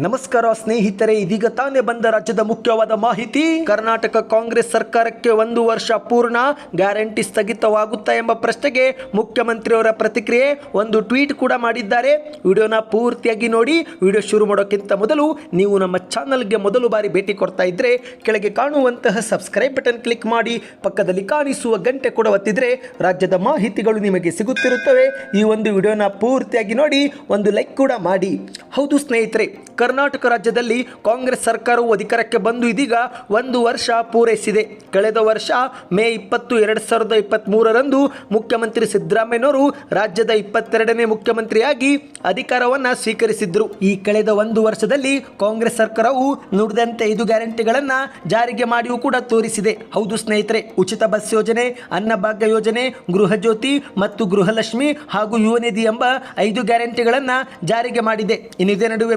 ನಮಸ್ಕಾರ ಸ್ನೇಹಿತರೆ, ಇದೀಗ ತಾನೇ ಬಂದ ರಾಜ್ಯದ ಮುಖ್ಯವಾದ ಮಾಹಿತಿ. ಕರ್ನಾಟಕ ಕಾಂಗ್ರೆಸ್ ಸರ್ಕಾರಕ್ಕೆ ಒಂದು ವರ್ಷ ಪೂರ್ಣ ಗ್ಯಾರಂಟಿ ಸ್ಥಗಿತವಾಗುತ್ತಾ ಎಂಬ ಪ್ರಶ್ನೆಗೆ ಮುಖ್ಯಮಂತ್ರಿಯವರ ಪ್ರತಿಕ್ರಿಯೆ. ಒಂದು ಟ್ವೀಟ್ ಕೂಡ ಮಾಡಿದ್ದಾರೆ. ವಿಡಿಯೋನ ಪೂರ್ತಿಯಾಗಿ ನೋಡಿ. ವಿಡಿಯೋ ಶುರು ಮಾಡೋಕ್ಕಿಂತ ಮೊದಲು ನೀವು ನಮ್ಮ ಚಾನಲ್ಗೆ ಮೊದಲು ಬಾರಿ ಭೇಟಿ ಕೊಡ್ತಾ ಇದ್ರೆ, ಕೆಳಗೆ ಕಾಣುವಂತಹ ಸಬ್ಸ್ಕ್ರೈಬ್ ಬಟನ್ ಕ್ಲಿಕ್ ಮಾಡಿ, ಪಕ್ಕದಲ್ಲಿ ಕಾಣಿಸುವ ಗಂಟೆ ಕೂಡ ಒತ್ತಿದ್ರೆ ರಾಜ್ಯದ ಮಾಹಿತಿಗಳು ನಿಮಗೆ ಸಿಗುತ್ತಿರುತ್ತವೆ. ಈ ಒಂದು ವಿಡಿಯೋನ ಪೂರ್ತಿಯಾಗಿ ನೋಡಿ, ಒಂದು ಲೈಕ್ ಕೂಡ ಮಾಡಿ. ಹೌದು ಸ್ನೇಹಿತರೆ ಕರ್ನಾಟಕ ರಾಜ್ಯದಲ್ಲಿ ಕಾಂಗ್ರೆಸ್ ಸರ್ಕಾರವು ಅಧಿಕಾರಕ್ಕೆ ಬಂದು ಇದೀಗ ಒಂದು ವರ್ಷ ಪೂರೈಸಿದೆ. ಕಳೆದ ವರ್ಷ ಮೇ ಇಪ್ಪತ್ತು ಎರಡು ಸಾವಿರದ ಇಪ್ಪತ್ತ್ಮೂರರಂದು ಮುಖ್ಯಮಂತ್ರಿ ಸಿದ್ದರಾಮಯ್ಯನವರು ರಾಜ್ಯದ ಇಪ್ಪತ್ತೆರಡನೇ ಮುಖ್ಯಮಂತ್ರಿಯಾಗಿ ಅಧಿಕಾರವನ್ನು ಸ್ವೀಕರಿಸಿದ್ರು. ಈ ಕಳೆದ ಒಂದು ವರ್ಷದಲ್ಲಿ ಕಾಂಗ್ರೆಸ್ ಸರ್ಕಾರವು ನುಡಿದಂತೆ ಐದು ಗ್ಯಾರಂಟಿಗಳನ್ನು ಜಾರಿಗೆ ಮಾಡಿಯೂ ಕೂಡ ತೋರಿಸಿದೆ. ಹೌದು ಸ್ನೇಹಿತರೆ, ಉಚಿತ ಬಸ್ ಯೋಜನೆ, ಅನ್ನಭಾಗ್ಯ ಯೋಜನೆ ಗೃಹ ಜ್ಯೋತಿ ಮತ್ತು ಗೃಹಲಕ್ಷ್ಮಿ ಹಾಗೂ ಯುವ ನಿಧಿ ಎಂಬ ಐದು ಗ್ಯಾರಂಟಿಗಳನ್ನು ಜಾರಿಗೆ ಮಾಡಿದೆ. ಇನ್ನು ನಡುವೆ ನಡುವೆ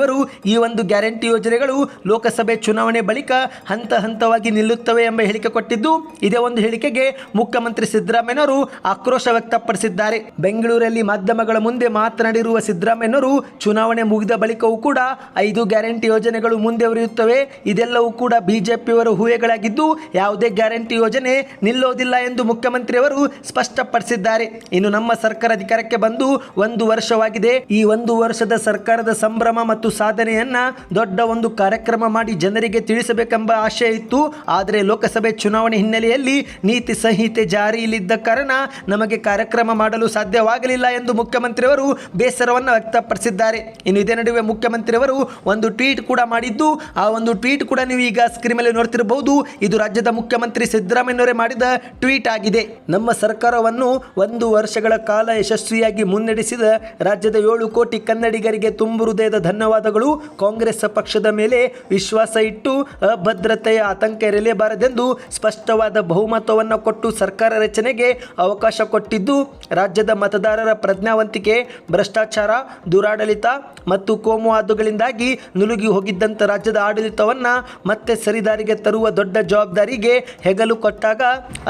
ಬಿಜೆಪಿಯವರು ಈ ಒಂದು ಗ್ಯಾರಂಟಿ ಯೋಜನೆಗಳು ಲೋಕಸಭೆ ಚುನಾವಣೆ ಬಳಿಕ ಹಂತ ಹಂತವಾಗಿ ನಿಲ್ಲುತ್ತವೆ ಎಂಬ ಹೇಳಿಕೆ ಕೊಟ್ಟಿದ್ದು, ಇದೇ ಒಂದು ಹೇಳಿಕೆಗೆ ಮುಖ್ಯಮಂತ್ರಿ ಸಿದ್ದರಾಮಯ್ಯನವರು ಆಕ್ರೋಶ ವ್ಯಕ್ತಪಡಿಸಿದ್ದಾರೆ. ಬೆಂಗಳೂರಲ್ಲಿ ಮಾಧ್ಯಮಗಳ ಮುಂದೆ ಮಾತನಾಡಿರುವ ಸಿದ್ದರಾಮಯ್ಯನವರು, ಚುನಾವಣೆ ಮುಗಿದ ಬಳಿಕವೂ ಕೂಡ ಐದು ಗ್ಯಾರಂಟಿ ಯೋಜನೆಗಳು ಮುಂದುವರಿಯುತ್ತವೆ ಇದೆಲ್ಲವೂ ಕೂಡ ಬಿಜೆಪಿಯವರ ಊಹೆಗಳಾಗಿದ್ದು, ಯಾವುದೇ ಗ್ಯಾರಂಟಿ ಯೋಜನೆ ನಿಲ್ಲೋದಿಲ್ಲ ಎಂದು ಮುಖ್ಯಮಂತ್ರಿಯವರು ಸ್ಪಷ್ಟಪಡಿಸಿದ್ದಾರೆ. ಇನ್ನು ನಮ್ಮ ಸರ್ಕಾರ ಅಧಿಕಾರಕ್ಕೆ ಬಂದು ಒಂದು ವರ್ಷವಾಗಿದೆ. ಈ ಒಂದು ವರ್ಷದ ಸರ್ಕಾರದ ಸಂಭ್ರಮ ಸಾಧನೆಯನ್ನ ದೊಡ್ಡ ಒಂದು ಕಾರ್ಯಕ್ರಮ ಮಾಡಿ ಜನರಿಗೆ ತಿಳಿಸಬೇಕೆಂಬ ಆಶಯ ಇತ್ತು. ಆದರೆ ಲೋಕಸಭೆ ಚುನಾವಣೆ ಹಿನ್ನೆಲೆಯಲ್ಲಿ ನೀತಿ ಸಂಹಿತೆ ಜಾರಿಯಲ್ಲಿದ್ದ ಕಾರಣ ನಮಗೆ ಕಾರ್ಯಕ್ರಮ ಮಾಡಲು ಸಾಧ್ಯವಾಗಲಿಲ್ಲ ಎಂದು ಮುಖ್ಯಮಂತ್ರಿಯವರು ಬೇಸರವನ್ನು ವ್ಯಕ್ತಪಡಿಸಿದ್ದಾರೆ. ಇನ್ನು ಇದೇ ನಡುವೆ ಮುಖ್ಯಮಂತ್ರಿಯವರು ಒಂದು ಟ್ವೀಟ್ ಕೂಡ ಮಾಡಿದ್ದು, ಆ ಒಂದು ಟ್ವೀಟ್ ಕೂಡ ನೀವು ಈಗ ಸ್ಕ್ರೀನ್ ಮೇಲೆ ನೋಡ್ತಿರಬಹುದು. ಇದು ರಾಜ್ಯದ ಮುಖ್ಯಮಂತ್ರಿ ಸಿದ್ದರಾಮಯ್ಯನವರೇ ಮಾಡಿದ ಟ್ವೀಟ್ ಆಗಿದೆ. ನಮ್ಮ ಸರ್ಕಾರವನ್ನು ಒಂದು ವರ್ಷಗಳ ಕಾಲ ಯಶಸ್ವಿಯಾಗಿ ಮುನ್ನಡೆಸಿದ ರಾಜ್ಯದ ಏಳು ಕೋಟಿ ಕನ್ನಡಿಗರಿಗೆ ತುಂಬು ಹೃದಯದ ಧನ್ಯವಾದಗಳು. ಕಾಂಗ್ರೆಸ್ ಪಕ್ಷದ ಮೇಲೆ ವಿಶ್ವಾಸ ಇಟ್ಟು ಅಭದ್ರತೆಯ ಆತಂಕ ಇರಲೇಬಾರದೆಂದು ಸ್ಪಷ್ಟವಾದ ಬಹುಮತವನ್ನು ಕೊಟ್ಟು ಸರ್ಕಾರ ರಚನೆಗೆ ಅವಕಾಶ ಕೊಟ್ಟಿದ್ದು, ರಾಜ್ಯದ ಮತದಾರರ ಪ್ರಜ್ಞಾವಂತಿಕೆ, ಭ್ರಷ್ಟಾಚಾರ, ದುರಾಡಳಿತ ಮತ್ತು ಕೋಮುವಾದುಗಳಿಂದಾಗಿ ನುಲುಗಿ ಹೋಗಿದ್ದಂಥ ರಾಜ್ಯದ ಆಡಳಿತವನ್ನು ಮತ್ತೆ ಸರಿದಾರಿಗೆ ತರುವ ದೊಡ್ಡ ಜವಾಬ್ದಾರಿಗೆ ಹೆಗಲು ಕೊಟ್ಟಾಗ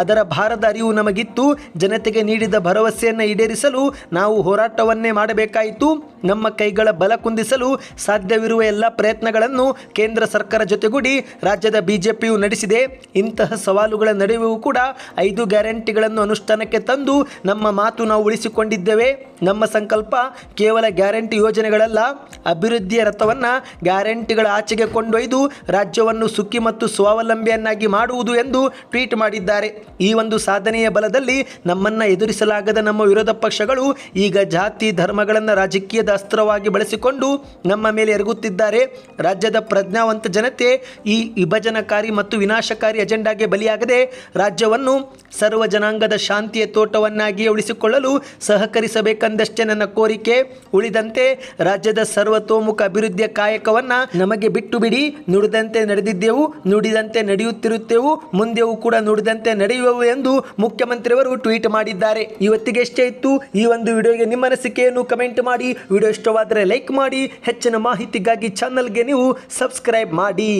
ಅದರ ಭಾರದ ಅರಿವು ನಮಗಿತ್ತು. ಜನತೆಗೆ ನೀಡಿದ ಭರವಸೆಯನ್ನು ಈಡೇರಿಸಲು ನಾವು ಹೋರಾಟವನ್ನೇ ಮಾಡಬೇಕಾಯಿತು. ನಮ್ಮ ಕೈಗಳ ಬಲ ಕುಂದಿಸಲು ಸಾಧ್ಯವಿರುವ ಎಲ್ಲ ಪ್ರಯತ್ನಗಳನ್ನು ಕೇಂದ್ರ ಸರ್ಕಾರ ಜೊತೆಗೂಡಿ ರಾಜ್ಯದ ಬಿಜೆಪಿಯು ನಡೆಸಿದೆ. ಇಂತಹ ಸವಾಲುಗಳ ನಡುವೆಯೂ ಕೂಡ ಐದು ಗ್ಯಾರಂಟಿಗಳನ್ನು ಅನುಷ್ಠಾನಕ್ಕೆ ತಂದು ನಮ್ಮ ಮಾತು ನಾವು ಉಳಿಸಿಕೊಂಡಿದ್ದೇವೆ. ನಮ್ಮ ಸಂಕಲ್ಪ ಕೇವಲ ಗ್ಯಾರಂಟಿ ಯೋಜನೆಗಳಲ್ಲ, ಅಭಿವೃದ್ಧಿಯ ರಥವನ್ನು ಗ್ಯಾರಂಟಿಗಳ ಆಚೆಗೆ ಕೊಂಡೊಯ್ದು ರಾಜ್ಯವನ್ನು ಸುಖಿ ಮತ್ತು ಸ್ವಾವಲಂಬಿಯನ್ನಾಗಿ ಮಾಡುವುದು ಎಂದು ಟ್ವೀಟ್ ಮಾಡಿದ್ದಾರೆ. ಈ ಒಂದು ಸಾಧನೆಯ ಬಲದಲ್ಲಿ ನಮ್ಮನ್ನು ಎದುರಿಸಲಾಗದ ನಮ್ಮ ವಿರೋಧ ಪಕ್ಷಗಳು ಈಗ ಜಾತಿ ಧರ್ಮಗಳನ್ನು ರಾಜಕೀಯದ ಅಸ್ತ್ರವಾಗಿ ಬಳಸಿಕೊಂಡು ನಮ್ಮ ಮೇಲೆ ಎರಗುತ್ತಿದ್ದಾರೆ. ರಾಜ್ಯದ ಪ್ರಜ್ಞಾವಂತ ಜನತೆ ಈ ವಿಭಜನಕಾರಿ ಮತ್ತು ವಿನಾಶಕಾರಿ ಅಜೆಂಡಾಗೆ ಬಲಿಯಾಗದೆ ರಾಜ್ಯವನ್ನು ಸರ್ವ ಜನಾಂಗದ ಶಾಂತಿಯ ತೋಟವನ್ನಾಗಿ ಉಳಿಸಿಕೊಳ್ಳಲು ಸಹಕರಿಸಬೇಕಂದಷ್ಟೇ ನನ್ನ ಕೋರಿಕೆ. ಉಳಿದಂತೆ ರಾಜ್ಯದ ಸರ್ವತೋಮುಖ ಅಭಿವೃದ್ಧಿಯ ಕಾಯಕವನ್ನು ನಮಗೆ ಬಿಟ್ಟು ಬಿಡಿ ನುಡಿದಂತೆ ನಡೆದಿದ್ದೆವು, ನುಡಿದಂತೆ ನಡೆಯುತ್ತಿರುತ್ತೇವು, ಮುಂದೆಯೂ ಕೂಡ ನುಡಿದಂತೆ ನಡೆಯುವವು ಎಂದು ಮುಖ್ಯಮಂತ್ರಿಯವರು ಟ್ವೀಟ್ ಮಾಡಿದ್ದಾರೆ. ಇವತ್ತಿಗೆ ಇಷ್ಟೇ ಇತ್ತು. ಈ ಒಂದು ವಿಡಿಯೋಗೆ ನಿಮ್ಮ ಅನಿಸಿಕೆಯನ್ನು ಕಮೆಂಟ್ ಮಾಡಿ. ವಿಡಿಯೋ ಇಷ್ಟವಾದರೆ ಲೈಕ್ ಮಾಡಿ. ಹೆಚ್ಚಿನ ಮಾಹಿತಿಗಾಗಿ ಚಾನಲ್ಗೆ ನೀವು ಸಬ್ಸ್ಕ್ರೈಬ್ ಮಾಡಿ.